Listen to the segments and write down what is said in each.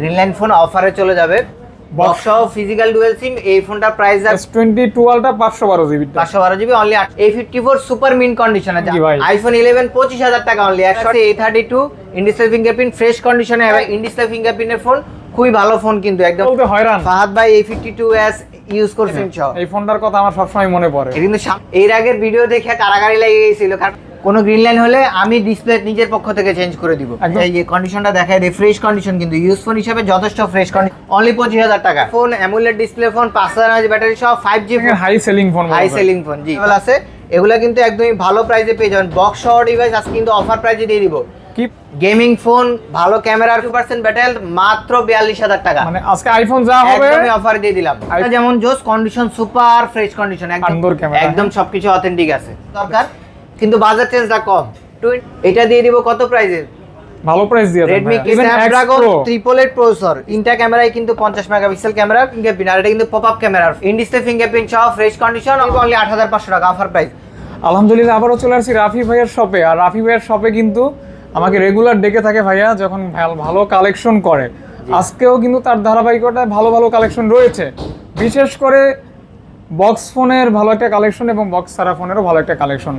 Greenland phone অফারে চলে যাবে। বক্স সহ ফিজিক্যাল ডুয়েল সিম এই ফোনটার প্রাইস টোয়েন্টি টুয়েলভটা পাঁচশো বারো জিবি পাঁচশো বারো GB only A fifty four super mint condition আছে। আইফোন ইলেভেন পঁচিশ হাজার টাকা অনলি একশো A thirty two in display fingerprint fresh কন্ডিশনে হবে। ইন্ডিসপ্লে ফিঙ্গারপ্রিন্টের ফোন খুবই ভালো ফোন কিন্তু একদম হয়রান। ফাহাদ ভাই A fifty two S use করছেন এই ফোনটার কথা আমার সবসময় মনে পড়ে। কিন্তু এর আগের ভিডিও দেখে কারাগারি লেগে গেছিল কারণ কোনো গ্রিন লাইন হলে আমি ডিসপ্লে নিজের পক্ষ থেকে চেঞ্জ করে দিব। এই যে কন্ডিশনটা দেখায় দেয় ফ্রেশ কন্ডিশন কিন্তু ইউজ ফোন হিসেবে যথেষ্ট ফ্রেশ কন্ডিশন অনলি পঁচিশ হাজার টাকা। ফোন অ্যামুলেট ডিসপ্লে ফোন পাঁচ হাজার ব্যাটারি সহ five G high selling phone high selling phone জি। আছে। এগুলো কিন্তু একদমই ভালো প্রাইসে পেয়ে যাবেন। বক্স সহ ডিভাইস আজকে কিন্তু অফার প্রাইসে দিয়ে দিব। কি? গেমিং ফোন ভালো ক্যামেরা টু পার্সেন্ট ব্যাটারি মাত্র বিয়াল্লিশ হাজার টাকা। মানে আজকে আইফোন যা হবে একদমই অফার দিয়ে দিলাম। যেমন জোস কন্ডিশন সুপার ফ্রেশ কন্ডিশন একদম একদম সবকিছু অথেন্টিক আছে। দরকার? কিন্তু বাজার চেঞ্জটা কম। এটা দিয়ে দিব কত প্রাইসে ভালো প্রাইস দিয়ে স্ন্যাপড্রাগন ট্রিপল এইট প্রসেসর তিনটা ক্যামেরায় কিন্তু পঞ্চাশ মেগাপিক্সেল ক্যামেরা ফিঙ্গারপ্রিন্ট আর এটা কিন্তু pop up camera in display fingerprint সহ ফ্রেশ কন্ডিশন অনলি আট হাজার পাঁচশো টাকা অফার প্রাইস আলহামদুলিল্লাহ আবারও চলে আসছি রাফি ভাইয়ের শপে আর রাফি ভাইয়ের শপে কিন্তু আমাকে রেগুলার ডেকে থাকে ভাইয়া যখন ভাল- ভালো কালেকশন করে। আজকেও কিন্তু তার ধারাবাহিকতায় ভালো ভালো কালেকশন রয়েছে। বিশেষ করে বক্স ফোনের ভালো একটা কালেকশন এবং বক্স সারা ফোনেরও ভালো একটা কালেকশন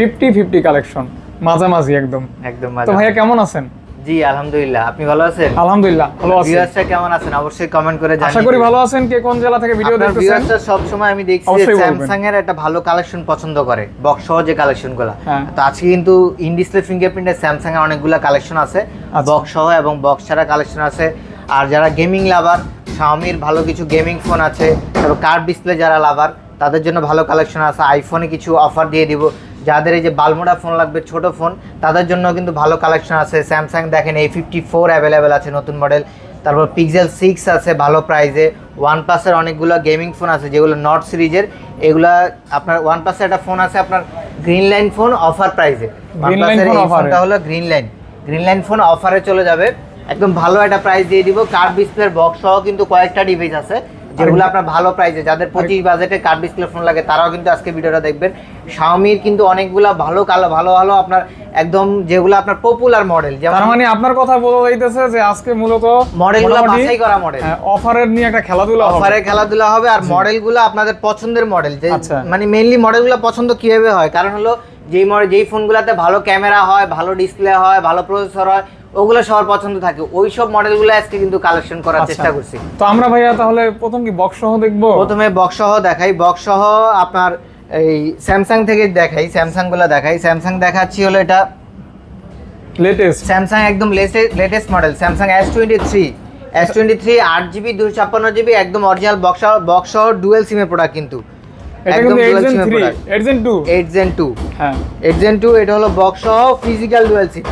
ফিফটি ফিফটি কালেকশন মাঝামাঝি একদম। একদম তো ভাইয়া কেমন আছেন? জি আলহামদুলিল্লাহ। আপনি ভালো আছেন? আলহামদুলিল্লাহ ভালো আছি। ভিউয়ার্সরা কেমন আছেন? অবশ্যই কমেন্ট করে জানিয়ে আশা করি ভালো আছেন। কে কোন জেলা থেকে ভিডিও দেখতেছেন? ভিউয়ার্সরা সবসময় আমি দেখছি। স্যামসাং এর একটা ভালো কালেকশন পছন্দ করে বক্স সহ যে কালেকশনগুলা। হ্যাঁ। তো আজকে কিন্তু ইন ডিসপ্লে ফিঙ্গারপ্রিন্টের স্যামসাং এর অনেকগুলো কালেকশন আছে। আচ্ছা। বক্স সহ এবং বক্স ছাড়া কালেকশন আছে। আর যারা গেমিং লাভার শাওমির ভালো কিছু গেমিং ফোন আছে তারপর কার্ভ ডিসপ্লে যারা লাভার তাদের জন্য ভালো কালেকশন আছে। আইফোনে কিছু অফার দিয়ে দিব। যাদের এই যে বালমোড়া ফোন লাগবে ছোট ফোন তাদের জন্য কিন্তু ভালো কালেকশন আছে। স্যামসাং দেখেন এই ফিফটি ফোর অ্যাভেলেবেল আছে নতুন মডেল তারপর পিক্সেল সিক্স আছে ভালো প্রাইসে ওয়ান প্লাসের অনেকগুলো গেমিং ফোন আছে যেগুলো নট সিরিজের। এগুলা আপনার ওয়ান প্লাসের একটা ফোন আছে আপনার গ্রিন লাইন ফোন অফার প্রাইসে। ফোনটা হলো green line green line phone অফারে চলে যাবে। একদম ভালো একটা প্রাইস দিয়ে দিব। কার্ড ডিসপ্লের বক্স সহ কিন্তু কয়েকটা ডিভাইস আছে। যেগুলো আপনার ভালো প্রাইসে যাদের পঁচিশ বাজেটে কার্ড ডিসপ্লে ফোন লাগে তারাও কিন্তু আজকে ভিডিওটা দেখবেন। শাওমির কিন্তু অনেকগুলা ভালো কালো ভালো ভালো আপনার একদম যেগুলো আপনার পপুলার মডেল তার যেমন মানে আপনার কথা বলা যাইতেছে যে আজকে মূলত মডেলগুলো বাছাই করা মডেল হ্যাঁ, অফারের নিয়ে একটা খেলাধুলা হবে। অফারে খেলাধুলা হবে আর মডেলগুলো আপনাদের পছন্দের মডেল যে আচ্ছা। মানে মেইনলি মডেলগুলো পছন্দ কীভাবে হয়? কারণ হলো যেই মডেল যেই ফোনগুলোতে ভালো ক্যামেরা হয় ভালো ডিসপ্লে হয় ভালো প্রসেসর হয় ওগুলো সবার পছন্দ থাকে। ওই সব মডেলগুলো আজকে কিন্তু কালেকশন করার আচ্ছা। চেষ্টা করছি। তো আমরা ভাইয়া তাহলে প্রথম কি বক্স সহ দেখব? প্রথমে বক্স সহ দেখাই। বক্স সহ আপনার এই স্যামসাং থেকে দেখাই। স্যামসাংগুলো দেখাই। স্যামসাং দেখাচ্ছি হলো এটা লেটেস্ট স্যামসাং একদম latest model Samsung S twenty three S twenty three আট জিবি দুশো ছাপ্পান্ন জিবি একদম অরিজিনাল বক্স বক্স সহ ডুয়েল সিমের প্রোডাক্ট কিন্তু। এটা কিন্তু হ্যাঁ। এটা হলো বক্স সহ ফিজিক্যাল ডুয়েল সিম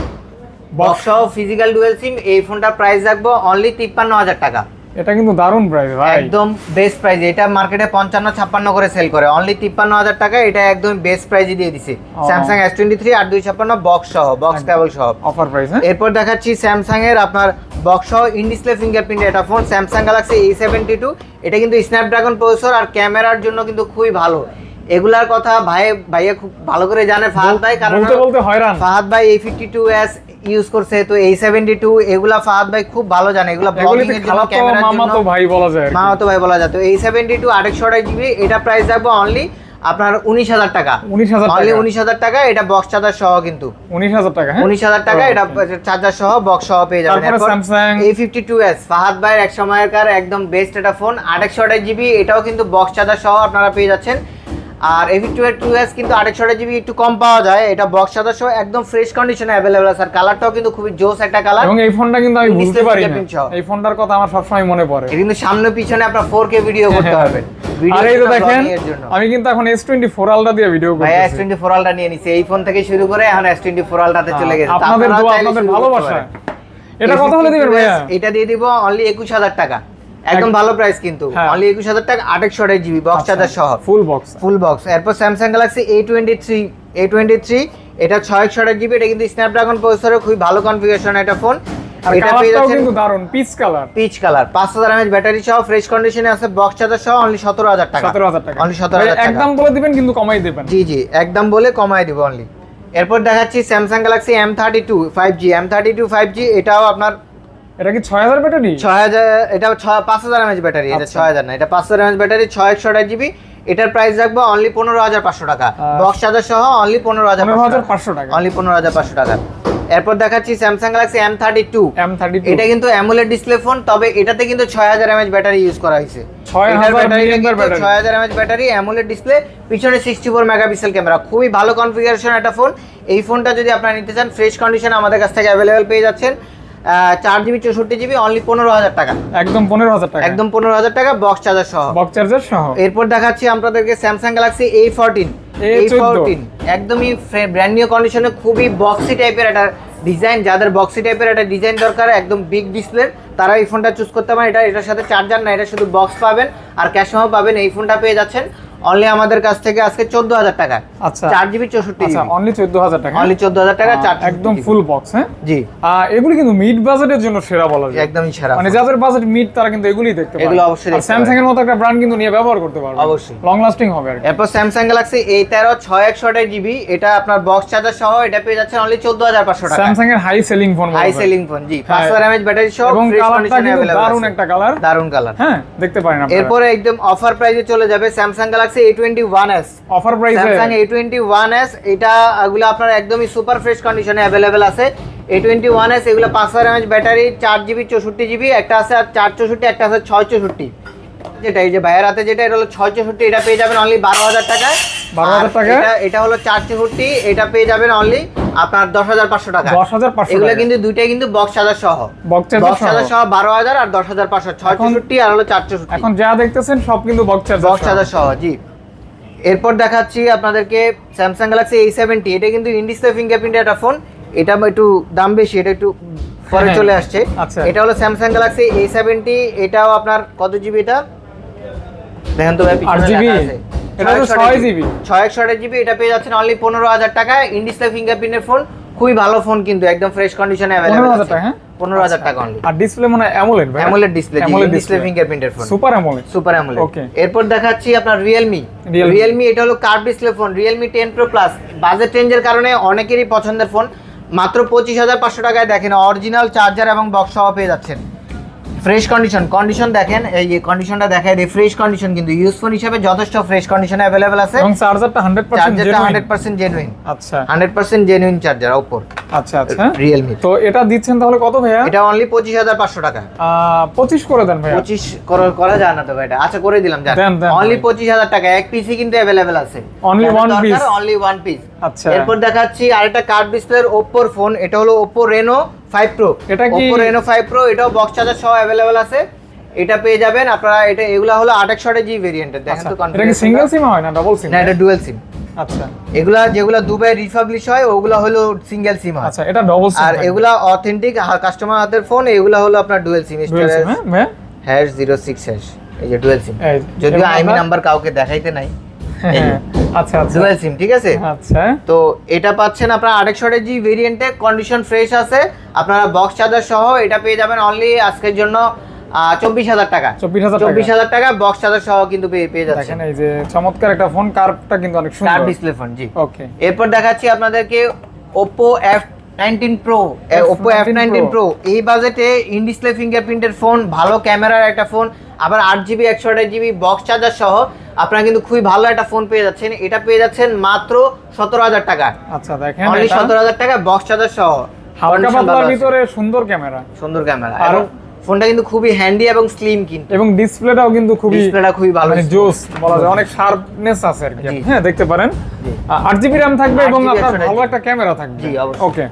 বক্স সহ ফিজিক্যাল ডুয়েল সিম এই ফোনটার প্রাইস রাখব অনলি তিপ্পান্ন হাজার টাকা। এটা কিন্তু দারুণ প্রাইস ভাই। একদম বেস্ট প্রাইস এটা মার্কেটে পঞ্চান্ন ছাপ্পান্ন করে সেল করে। অনলি তিপ্পান্ন হাজার টাকা এটা একদম বেস্ট প্রাইসই দিয়ে দিছে। Samsung Samsung S twenty three আট দুই ছাপ্পান্ন বক্স সহ বক্স কেবল সহ। অফার প্রাইস হ্যাঁ? এরপর দেখাচ্ছি স্যামসাং এর আপনার বক্স সহ ইনডিসপ্লে ফিঙ্গারপ্রিন্ট এটা phone Samsung Galaxy seventy two এটা কিন্তু স্ন্যাপড্রাগন প্রসেসর আর ক্যামেরার জন্য কিন্তু খুবই ভালো। এগুলার কথা ভাই ভাইয়া খুব ভালো করে জানে ফাহাদ ভাই কারণ বলতে বলতে হয়রান। ফাহাদ ভাই এই ফিফটি টু এস ইউজ করছে তো এই সেভেন্টি টু এগুলা ফাহাদ ভাই খুব ভালো জানে এগুলা ব্লগিং এর জন্য খালাতো ক্যামেরার মামা তো ভাই বলা যায় আর কি। মা তো ভাই বলা যেত এই সেভেন্টি টু আরেকশো জিবি এটা প্রাইস রাখব অনলি আপনার উনিশ হাজার টাকা। 19,000 অনলি টাকা। উনিশ হাজার টাকা এটা বক্স চার্জার সহ কিন্তু। উনিশ হাজার টাকা হ্যাঁ? উনিশ হাজার টাকা এটা চার্জার সহ বক্স সহ পেয়ে যাবেন। Samsung। এই ফিফটি টু এস ফাহাদ ভাইয়ের এক সময়কার একদম বেস্ট একটা ফোন আরেকশো জিবি এটাও কিন্তু বক্স চার্জার সহ আপনারা পেয়ে যাচ্ছেন। আর এই ফিফটি টু এস কিন্তু আঠাশ জিবি একটু কম পাওয়া যায়। এটা বক্স সহ একদম ফ্রেশ কন্ডিশনে অ্যাভেলেবল আছে। আর কালারটাও কিন্তু খুবই জোস একটা কালার এবং এই ফোনটা কিন্তু আমি Display পারি না। এই ফোনটার কথা আমার সবসময় মনে পড়ে। কিন্তু সামনে পিছনে আপনার ফোর কে ভিডিও করতে হবে। আর এই তো দেখেন আমি কিন্তু এখন এস টোয়েন্টি ফোর আলটা দিয়ে ভিডিও ভাই করতেছি। টোয়েন্টি ফোর আলটা নিয়ে নিছে। এই ফোন থেকে শুরু করে এখন এস টোয়েন্টি ফোর আলটাতে চলে গেছে। আপনাদের দোয়া আপনাদের ভালোবাসা। এটা কত হলে দিবেন ভাইয়া? এটা দিয়ে দিব অনলি একুশ হাজার টাকা। একদম ভালো প্রাইস কিন্তু। হ্যাঁ। অনলি একুশ হাজার টাকা আটেকশো আঠাশ জিবি বক্স চার্জার সহ। ফুল বক্স ফুল বক্স এরপর থ্রি এ টোয়েন্টি থ্রি এটা ছয় একশো আঠাশ জিবি এটা কিন্তু স্ন্যাপড্রাগন প্রসেসরের খুবই ভালো কনফিগারেশন একটা ফোন এটা পেয়ে যাচ্ছেন কিন্তু দারুণ পিচ কালার পিচ কালার পাঁচ হাজার ব্যাটারি সহ ফ্রেশ কন্ডিশনে আছে বক্স চার্জার সহ অনলি সতেরো হাজার টাকা। সতেরো হাজার টাকা। অনলি সতেরো ভাই, হাজার টাকা। একদম বলে দিবেন কিন্তু কমাই দিবেন। জি জি একদম বলে কমায় দিব অনলি এরপর দেখাচ্ছি Samsung Galaxy M thirty two five G M thirty two five G এটাও আপনার এটা কি ছয় হাজার ব্যাটারি? ছয় হাজার এটা ছয় পাঁচ হাজার এমএচ ব্যাটারি এটা আচ্ছা। ছয় হাজার না এটা পাঁচ হাজার এমএচ ব্যাটারি ছয় একশো আঠাশ জিবি এটার প্রাইস রাখব অনলি পনেরো হাজার পাঁচশো টাকা। আর- বক্স চার্জার সহ অনলি পনেরো হাজার পনেরো হাজার পাঁচশো টাকা। অনলি পনেরো হাজার পাঁচশো টাকা। এরপর দেখাচ্ছি Samsung Galaxy M thirty two M thirty এটা কিন্তু অ্যামোলেড ডিসপ্লে ফোন তবে এটাতে কিন্তু ছয় হাজার এমএচ ব্যাটারি ইউজ করা হয়েছে। ছয় হাজার এমএচ ব্যাটারি অ্যামোলেড ডিসপ্লে পিছনে সিক্সটি ফোর মেগাপিক্সেল ক্যামেরা খুবই ভালো কনফিগারেশন একটা ফোন এই ফোনটা যদি আপনারা নিতে চান ফ্রেশ কন্ডিশন আমাদের কাছ থেকে অ্যাভেলেবেল পেয়ে যাচ্ছেন। চার জিবি চৌষট্টি জিবি অনলি পনেরো হাজার টাকা। একদম পনেরো হাজার টাকা। একদম পনেরো হাজার টাকা বক্স চার্জার সহ। বক্স চার্জার সহ। এরপর দেখাচ্ছি আপনাদেরকে Samsung Galaxy A fourteen A fourteen একদমই ব্র্যান্ড নিউ কন্ডিশনে খুবই বক্সি টাইপের একটা ডিজাইন যাদের বক্সি টাইপের একটা ডিজাইন দরকার একদম বিগ ডিসপ্লে তারা এই ফোনটা চুজ করতে পারেন। এটা এটার সাথে চার্জার না এটা শুধু বক্স পাবেন। আর ক্যাশ পাবেন। এই ফোনটা পেয়ে যাচ্ছেন অনলি আমাদের কাছ থেকে আজকে চোদ্দ হাজার টাকা। আচ্ছা। চার জিবি চৌষট্টি আচ্ছা অনলি চোদ্দ হাজার টাকা অনলি চোদ্দ হাজার টাকা চার একদম ফুল বক্স হ্যাঁ? জি। এগুলি কিন্তু মিড বাজেটের জন্য সেরা বলা যায়। একদমই সেরা। মানে যাদের বাজেট মিড তারা কিন্তু এগুলি দেখতে পারে। এগুলো অবশ্যই দেখতে স্যামসাং এর মতো একটা ব্র্যান্ড কিন্তু নিয়ে ব্যবহার করতে পারবে। অবশ্যই। লং লাস্টিং হবে আর এরপর স্যামসাং গ্যালাক্সি এ তেরো ছয় একশো আঠাশ জিবি এটা আপনার বক্স চার্জার সহ এটা পেয়ে যাচ্ছেন অনলি চোদ্দ হাজার পাঁচশো টাকা। স্যামসাং এর high selling phone high selling phone জি। পাঁচ হাজার এমএচ ব্যাটারি সহ এবং কালারটা কিন্তু দারুণ একটা কালার দারুণ কালার হ্যাঁ দেখতে পারেন আপনারা। এরপরে একদম অফার প্রাইসে চলে যাবে Samsung Galaxy A twenty one S offer price one S এটা এগুলো আপনার একদমই সুপার ফ্রেশ কন্ডিশনে অ্যাভেলেবেল আছে। এ টোয়েন্টি ওয়ান এস এগুলো পাঁচ হাজার এমএচ ব্যাটারি চার জিবি চৌষট্টি জিবি একটা আছে আর চার চৌষট্টি একটা আছে ছয় চৌষট্টি। যেটা এই যে ভাইয়ের হাতে যেটা এটা হলো ছয় চৌষট্টি এটা পেয়ে যাবেন অনলি বারো হাজার টাকায়। 12,000 আর টাকায়? এটা হলো চার চৌষট্টি এটা পেয়ে যাবেন অনলি আপনার দশ হাজার পাঁচশো টাকা দশ হাজার পাঁচশো এগুলো কিন্তু দুইটাই কিন্তু বক্স চার্জার সহ। বক্স চার্জার সহ। বারো হাজার আর দশ হাজার পাঁচশো। ছয় চৌষট্টি আর হলো চার চৌষট্টি। এখন যা দেখতেছেন সব কিন্তু বক্স চার্জার বক্স চার্জার সহ জি। এরপর দেখাচ্ছি আপনাদেরকে স্যামসাং গ্যালাক্সি এই সেভেন্টি এটা কিন্তু ইনডিসপ্লে ফিঙ্গারপ্রিন্টের একটা ফোন এটা একটু দাম বেশি এটা একটু পরে হ্যাঁ, চলে আসছে। আচ্ছা। এটা হলো স্যামসাং গ্যালাক্সি এই সেভেন্টি এটাও আপনার কত জিবি এটা? দেখেন তো ভাই পিছনে আছে। এটা তো 6 ছয় জিবি জিবি এটা পেয়ে যাচ্ছেন অনলি পনেরো হাজার টাকায়। ইনডিসপ্লে ফিঙ্গারপ্রিন্টের ফোন খুবই ভালো ফোন কিন্তু একদম ফ্রেশ কন্ডিশনে 15,000 টাকা, হ্যাঁ? অনলি আর ডিসপ্লে মনে হয় অ্যামোলেড ভাই। AMOLED display AMOLED display ফিঙ্গারপ্রিন্টের phone super AMOLED super AMOLED Okay. এরপর দেখাচ্ছি আপনার রিয়েলমি Realme। রিয়েলমি এটা হলো curve display phone Realme ten pro plus budget রেঞ্জের কারণে অনেকেরই পছন্দের ফোন মাত্র পঁচিশ হাজার পাঁচশো টাকায় দেখেন অরিজিনাল চার্জার এবং বক্স সহ পেয়ে যাচ্ছেন। ফ্রেশ কন্ডিশন কন্ডিশন দেখেন এই যে কন্ডিশনটা দেখায় দিই। ফ্রেশ কন্ডিশন কিন্তু ইউজফোন হিসেবে যথেষ্ট ফ্রেশ কন্ডিশনে अवेलेबल আছে। এবং চার্জারটা 100% চার্জারটা 100% জেনুইন আচ্ছা। 100% জেনুইন চার্জার উপর আচ্ছা আচ্ছা। Realme তো এটা দিচ্ছেন তাহলে কত ভাইয়া? এটা অনলি 25500 টাকা। 25 করে দেন ভাইয়া। 25 করে করা যায় না তো ভাই এটা। আচ্ছা করে দিলাম জান অনলি 25000 টাকা। এক পিসি কিন্তু अवेलेबल আছে। Only one piece only one piece আচ্ছা। এরপর দেখাচ্ছি আরেকটা কার্ড ডিসপ্লের Oppo ফোন এটা হলো Oppo Reno 5 Pro এটা কি Oppo Reno 5 Pro এটাও বক্স চার্জার সহ अवेलेबल আছে। এটা পেয়ে যাবেন আপনারা এটা এগুলা হলো 2800 জি ভেরিয়েন্টের দেখেন তো আচ্ছা। কনফিগার এটা কি সিঙ্গেল সিম হয় না ডাবল সিম না এটা ডুয়াল সিম আচ্ছা। এগুলা যেগুলা দুবাই রিপাবলিশ হয় ওগুলা হলো সিঙ্গেল সিম হয়। আচ্ছা এটা ডাবল সিম আর এগুলা অথেন্টিক কাস্টমার হাতের ফোন এগুলা হলো আপনার dual SIM storage hash 06 hash এই যে ডুয়াল সিম যদিও আইমি নাম্বার কাউকে দেখাইতে নাই। হ্যাঁ।, হ্যাঁ। আচ্ছা আচ্ছা। ডুয়েল সিম ঠিক আছে? আচ্ছা। তো এটা পাচ্ছেন আপনার আরেকশো জি ভেরিয়েন্টে কন্ডিশন ফ্রেশ আছে। আপনারা বক্স চার্জার সহ এটা পেয়ে যাবেন অনলি আজকের জন্য চব্বিশ হাজার টাকা। চব্বিশ হাজার টাকা। বক্স চার্জার সহ কিন্তু পেয়ে পেয়ে যাচ্ছেন। এই যে চমৎকার একটা ফোন কার্ভটা কিন্তু অনেক ডিসপ্লে ফোন জি। ওকে এরপর দেখাচ্ছি আপনাদেরকে Oppo F nineteen pro Oppo F19 nineteen pro এই বাজেটে ইন ডিসপ্লে ফিঙ্গারপ্রিন্টের ফোন ভালো ক্যামেরার একটা ফোন আবার আট জিবি একশো আঠাশ জিবি বক্স চার্জার সহ আপনারা কিন্তু খুবই ভালো একটা ফোন পেয়ে যাচ্ছেন। এটা পেয়ে যাচ্ছেন মাত্র সতেরো হাজার টাকা। আচ্ছা দেখেন অনলি সতেরো হাজার টাকা বক্স চার্জার সহ। হালকা পাতলার ভিতরে সুন্দর ক্যামেরা সুন্দর ক্যামেরা আর- ফোনটা কিন্তু খুবই হ্যান্ডি এবং স্লিম কিন্তু। এবং ডিসপ্লেটাও কিন্তু খুবই ডিসপ্লেটা খুবই ভালো। মানে জোস বলা যায়। অনেক শার্পনেস আছে আর কি। হ্যাঁ দেখতে পারেন। থাকবে এবং আপনার ভালো একটা ক্যামেরা থাকবে। জি, অবশ্যই। ওকে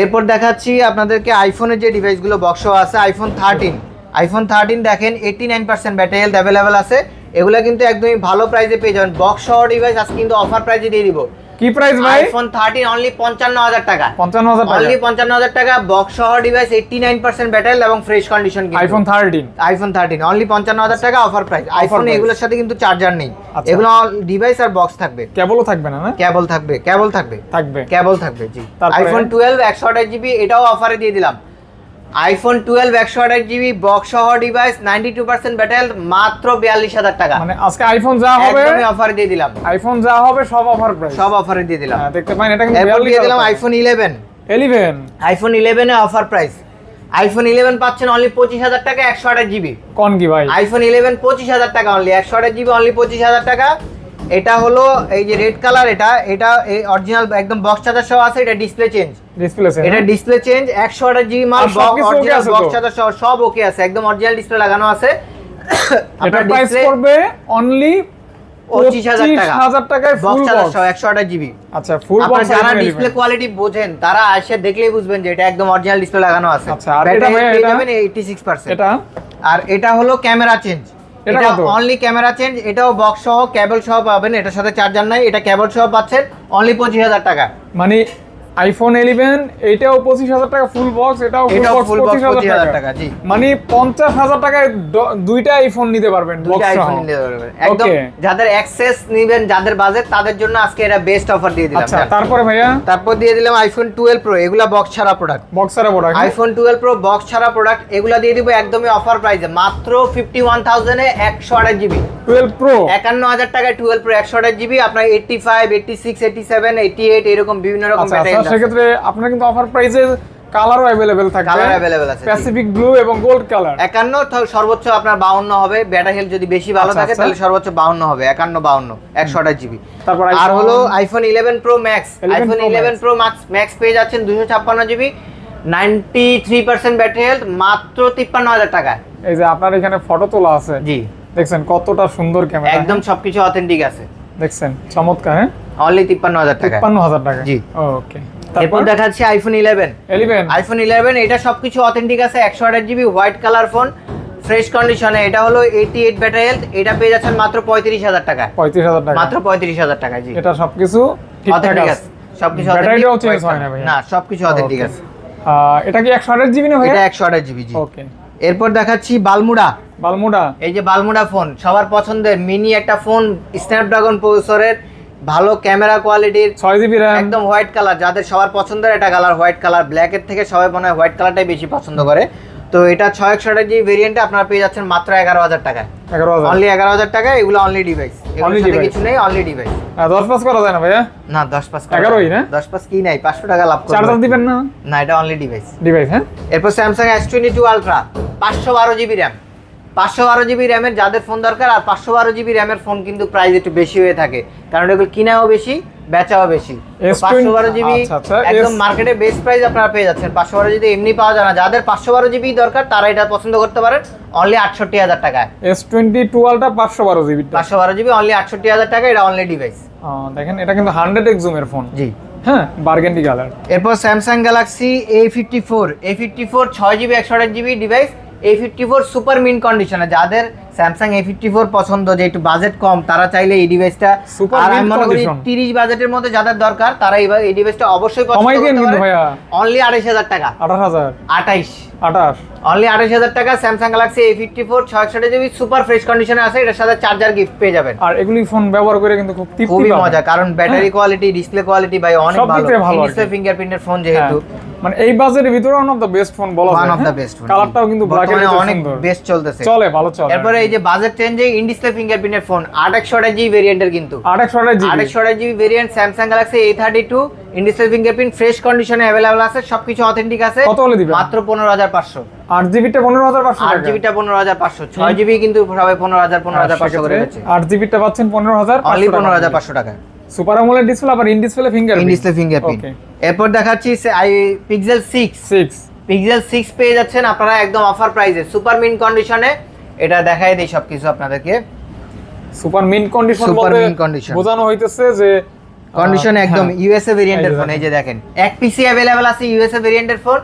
এরপর দেখাচ্ছি আপনাদেরকে আইফোনের যে ডিভাইসগুলো বক্স আছে আইফোন থার্টিন আইফোন থার্টিন দেখেন eighty nine percent battery health available আছে। এগুলো কিন্তু একদমই ভালো প্রাইসে পেয়ে যাবেন। বক্স সহ ডিভাইস আজকে কিন্তু অফার প্রাইসে দিয়ে দিব। কি প্রাইস ভাই? আইফোন থার্টিন অনলি পঞ্চান্ন হাজার টাকা। পঞ্চান্ন হাজার টাকা। অনলি পঞ্চান্ন হাজার টাকা বক্স সহ device eighty nine percent battery এবং ফ্রেশ কন্ডিশন কিন্তু। IPhone thirteen iPhone thirteen only পঞ্চান্ন হাজার টাকা অফার প্রাইস আইফোন এগুলোর সাথে কিন্তু চার্জার নেই। আচ্ছা। এগুলো ডিভাইস আর বক্স থাকবে। কেবলও থাকবে না না? কেবল থাকবে কেবল থাকবে। থাকবে। কেবল থাকবে জি। আইফোন টুয়েলভ একশো আঠাশ জিবি এটাও অফারে দিয়ে দিলাম। আইফোন টুয়েলভ একশো আঠাশ জিবি বক্স সহ device ninety two percent battery মাত্র বিয়াল্লিশ হাজার টাকা। মানে আজকে আইফোন যা হবে একদমই অফারে দিয়ে দিলাম। আইফোন যা হবে সব অফার প্রাইস সব অফারে দিয়ে দিলাম। দেখতে পারেন এটা কিন্তু দিয়ে দিলাম আইফোন ইলেভেন এলিভেন আইফোন ইলেভেনে অফার প্রাইস আইফোন ইলেভেন পাচ্ছেন অনলি পঁচিশ হাজার টাকা একশো আঠাশ জিবি কোন কি ভাই? আইফোন ইলেভেন পঁচিশ হাজার টাকা অনলি একশো আঠাশ জিবি অনলি পঁচিশ হাজার টাকা। এটা হলো এই যে রেড কালার এটা এটা এই অরিজিনাল একদম বক্স চার্জার সহ আছে এটা ডিসপ্লে চেঞ্জ ডিসপ্লে চেঞ্জ এটা ডিসপ্লে চেঞ্জ একশো আঠাশ জিবি মাল তো? বক্স চার্জার সহ সব ওকে আছে একদম অরিজিনাল ডিসপ্লে লাগানো আছে। এটা প্রাইস পড়বে অনলি 25,000 টাকা। হাজার টাকায় ফুল বক্স সহ একশো আঠাশ জিবি আচ্ছা ফুল বক্স যারা ডিসপ্লে কোয়ালিটি বোঝেন তারা এসে দেখলেই বুঝবেন যে এটা একদম অরিজিনাল ডিসপ্লে লাগানো আছে। আচ্ছা, আর এটা এটা? 86% এটা? আর এটা হলো ক্যামেরা চেঞ্জ এটা অনলি ক্যামেরা চেঞ্জ এটাও বক্স সহ কেবল সহ পাবেন এটার সাথে চার্জার নাই এটা কেবল সহ পাচ্ছেন অনলি পঁচিশ হাজার টাকা। মানে আইফোন ইলেভেন এটাও পঁচিশ হাজার টাকা ফুল বক্স এটাও ফুল বক্স ফুল বক্স পঁচিশ পঁচিশ হাজার হাজার টাকা। টাকা জি। মানে পঞ্চাশ হাজার টাকায় দুইটা আইফোন নিতে পারবেন দুইটা আইফোন নিতে পারবেন। একদম যাদের অ্যাক্সেস নেবেন যাদের বাজেট তাদের জন্য আজকে এটা বেস্ট অফার দিয়ে দিলাম। আচ্ছা তারপরে ভাইয়া? তারপর দিয়ে দিলাম আইফোন টুয়েলভ প্রো এগুলা বক্স ছাড়া product বক্সারে product iPhone twelve pro box ছাড়া প্রোডাক্ট এগুলা দিয়ে দিব একদমই অফার প্রাইসে মাত্র ফিফটি ওয়ান থাউজেন্ডে একশো আঠাশ জিবি টুয়েলভ প্রো একান্ন হাজার টাকায় টুয়েলভ প্রো একশো আঠাশ জিবি আপনার eighty five eighty six eighty seven eighty eight এরকম বিভিন্ন রকম আচ্ছা আচ্ছা সেক্ষেত্রে আপনার কিন্তু অফার প্রাইসে কালারও অ্যাভেলেবেল থাকবে। কালার অ্যাভেলেবেল আছে। প্যাসিফিক ব্লু এবং গোল্ড কালার একান্ন তো সর্বোচ্চ আপনার বাউন্ন হবে। ব্যাটারি হেলথ যদি বেশি ভালো আচ্ছা, থাকে আচ্ছা। তাহলে সর্বোচ্চ বাউন্ন হবে। একান্ন বাউন্ন একশো আঠাশ জিবি তারপর আর হলো iPhone eleven pro max iPhone Pro eleven Max। Pro max max পেয়ে যাচ্ছেন দুশো ছাপ্পান্ন GB ninety three percent battery health মাত্র তিপ্পান্ন হাজার টাকায়। এই যে আপনার এখানে ফটো তোলা আছে। জি। দেখছেন কতটা সুন্দর ক্যামেরা একদম সবকিছু অথেন্টিক আছে। দেখছেন চমৎকার হ্যাঁ? অনলি তিপ্পান্ন হাজার টাকা তিপ্পান্ন হাজার টাকা জি। ওকে এরপর দেখাচ্ছি iPhone eleven eleven iPhone eleven এটা সবকিছু অথেন্টিক আছে একশো আঠাশ GB white colour phone fresh কন্ডিশনে এটা হলো এইটি এইট ব্যাটারি হেলথ এটা পেয়ে যাচ্ছেন মাত্র পঁয়ত্রিশ হাজার টাকা পঁয়ত্রিশ হাজার টাকা মাত্র পঁয়ত্রিশ হাজার টাকা জি। এটা সবকিছু ঠিকঠাক আছে? সবকিছু ব্যাটারিটাও চেঞ্জ হয় না। ভাইয়া? না সবকিছু অথেন্টিক আছে। এটা কি একশো আঠাশ জিবি না ভাইয়া? এটা জিবি জি। ওকে এরপর দেখাচ্ছি বালমুডা। বালমুডা? এই যে বালমুডা ফোন সবার পছন্দের মিনি একটা ফোন স্ন্যাপড্রাগন প্রসেসরের ভালো ক্যামেরা কোয়ালিটির ছয় জিবি র্যাম একদম হোয়াইট কালার যাদের সবার পছন্দের এটা কালার হোয়াইট কালার ব্ল্যাকের থেকে সবাই মনে হয় হোয়াইট কালারটাই বেশি পছন্দ করে। তো এটা ছয় একশো জিবি ভেরিয়েন্টে আপনারা পেয়ে যাচ্ছেন মাত্র এগারো হাজার টাকায়। অনলি এগারো হাজার টাকা এগুলো অনলি ডিভাইস কিছু নেই অনলি ডিভাইস দশ পাস করা যায় না ভাইয়া? না দশ পাঁচ এগারোই না? দশ কি নাই পাঁচশো টাকা লাভ চার্জার দিবেন না? না এটা অনলি ডিভাইস ডিভাইস হ্যাঁ? এরপর Samsung S twenty two ultra পাঁচশো বারো জিবি র্যাম পাঁচশো বারো জিবি র্যামের যাদের ফোন দরকার আর পাঁচশো বারো জিবি র্যামের ফোন কিন্তু প্রাইস একটু বেশি হয়ে থাকে। কারণ এগুলো কিনাও বেশি বেচাও বেশি। পাঁচশো বারো জিবি আচ্ছা, আচ্ছা, একদম মার্কেটে বেস্ট প্রাইস আপনারা পেয়ে যাচ্ছেন। পাঁচশো বারো যদি এমনি পাওয়া যায় না। যাদের পাঁচশো বারো জিবি দরকার তারা এটা পছন্দ করতে পারেন অনলি আটষট্টি হাজার টাকায়। এস টোয়েন্টি টুয়েলভটা পাঁচশো বারো জিবি পাঁচশো বারো জিবি অনলি আটষট্টি হাজার টাকা এটা অনলি ডিভাইস দেখেন এটা কিন্তু হান্ড্রেড এক্সুমের ফোন। জি। হ্যাঁ বার্গেন্ডি কালার এরপর Samsung Galaxy A fifty four A fifty four ছয় জিবি একশো আট GB device A fifty four super mint কন্ডিশনে যাদের স্যামসাং এ ফিফটি ফোর পছন্দ যে একটু বাজেট কম তারা চাইলে এই ডিভাইসটা আর আমি মনে করি তিরিশ বাজেটের মধ্যে যাদের দরকার তারা এই ডিভাইসটা অবশ্যই পছন্দ করতে পারে। অনলি আড়াইশ হাজার টাকা। আঠাশ হাজার। আঠাইশ। আঠাশ। অনলি আড়াইশ হাজার টাকা Samsung Galaxy A fifty four ছয় একশো জিবি সুপার ফ্রেশ কন্ডিশনে আছে এটার সাথে চার্জার গিফট পেয়ে যাবেন। আর এগুলি ফোন ব্যবহার করে কিন্তু খুব খুবই। মজা কারণ ব্যাটারি কোয়ালিটি ডিসপ্লে কোয়ালিটি ভাই অনেক ভালো। ডিসপ্লে ফিঙ্গারপ্রিন্টের ফোন হ্যাঁ, যেহেতু মানে এই বাজেটের ভিতরে one of the best phone বলা one of the best phone কালারটাও কিন্তু ব্ল্যাক এর অনেক বেস্ট চলতেছে। চলে ভালো চলে। এরপরে এই যে বাজেট চেঞ্জে ইন ডিসপ্লে ফিঙ্গারপ্রিন্টের ফোন আট একশো আঠাশ জিবি ভেরিয়েন্টের কিন্তু। আট একশো আঠাশ আট জিবি একশো আঠাশ GB variant Samsung Galaxy A thirty two in display fingerprint fresh কন্ডিশনে অ্যাভেলেবল আছে সবকিছু অথেন্টিক আছে। কত হলে দিবেন? মাত্র পনেরো হাজার পাঁচশো। আট জিবিটা পনেরো হাজার পাঁচশো আট টাকা। জিবিটা পনেরো হাজার পাঁচশো। ছয় জিবি কিন্তু সবাই পনেরো হাজার পনেরো হাজার পাঁচশো করে সেক্ষেত্রে হচ্ছে আট জিবিটা পাচ্ছেন পনেরো হাজার অনলি পনেরো হাজার পাঁচশো টাকা। সুপার আমলের ডিসপ্লে আবার in display finger in display fingerprint. এরপর দেখাচ্ছি I Pixel six six Pixel six পেয়ে যাচ্ছেন আপনারা একদম অফার প্রাইসে সুপার মিন কন্ডিশনে এটা দেখাই দিই সবকিছু আপনাদেরকে। সুপার মিন কন্ডিশন বলতে mint condition। বোঝানো হইতেছে যে কন্ডিশন একদম। ইউএসএ ভেরিয়েন্টের ফোন এই যে দেখেন। এক পিসি অ্যাভেলেবেল আছে ইউএসএ ভেরিয়েন্টের ফোন